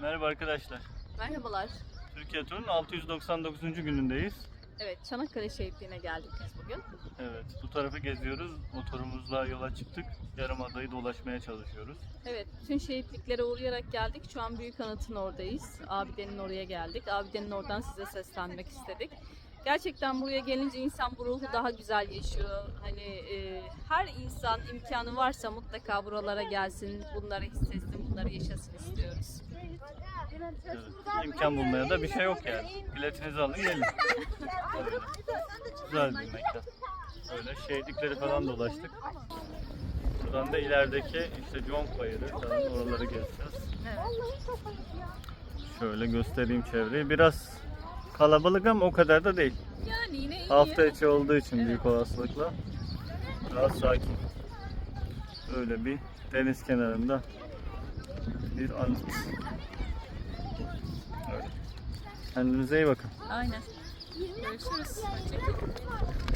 Merhaba arkadaşlar. Merhabalar. Türkiye Tur'un 699. günündeyiz. Evet, Çanakkale şehitliğine geldik biz bugün. Evet, bu tarafı geziyoruz. Motorumuzla yola çıktık. Yarımada'yı dolaşmaya çalışıyoruz. Evet, bütün şehitliklere uğrayarak geldik. Şu an Büyük Anıt'ın oradayız. Abidenin oraya geldik. Abidenin oradan size seslenmek istedik. Gerçekten buraya gelince insan bu ruhu daha güzel yaşıyor. Hani e, her insan imkanı varsa mutlaka buralara gelsin, bunları hissetsin, bunları yaşasın istiyoruz. İmkan bulmaya da bir şey yok yani. Biletinizi alın gelin. Öyle. Güzel bir mekan. Öyle şehitlikleri falan dolaştık. Buradan da ilerideki işte Conk Bayırı falan oraları gezeceğiz. Şöyle göstereyim çevreyi. Biraz kalabalık ama o kadar da değil. Yani yine iyi. Hafta içi olduğu için büyük olasılıkla biraz sakin. Öyle bir deniz kenarında bir anıt. Kendinize iyi bakın. Aynen. Görüşürüz.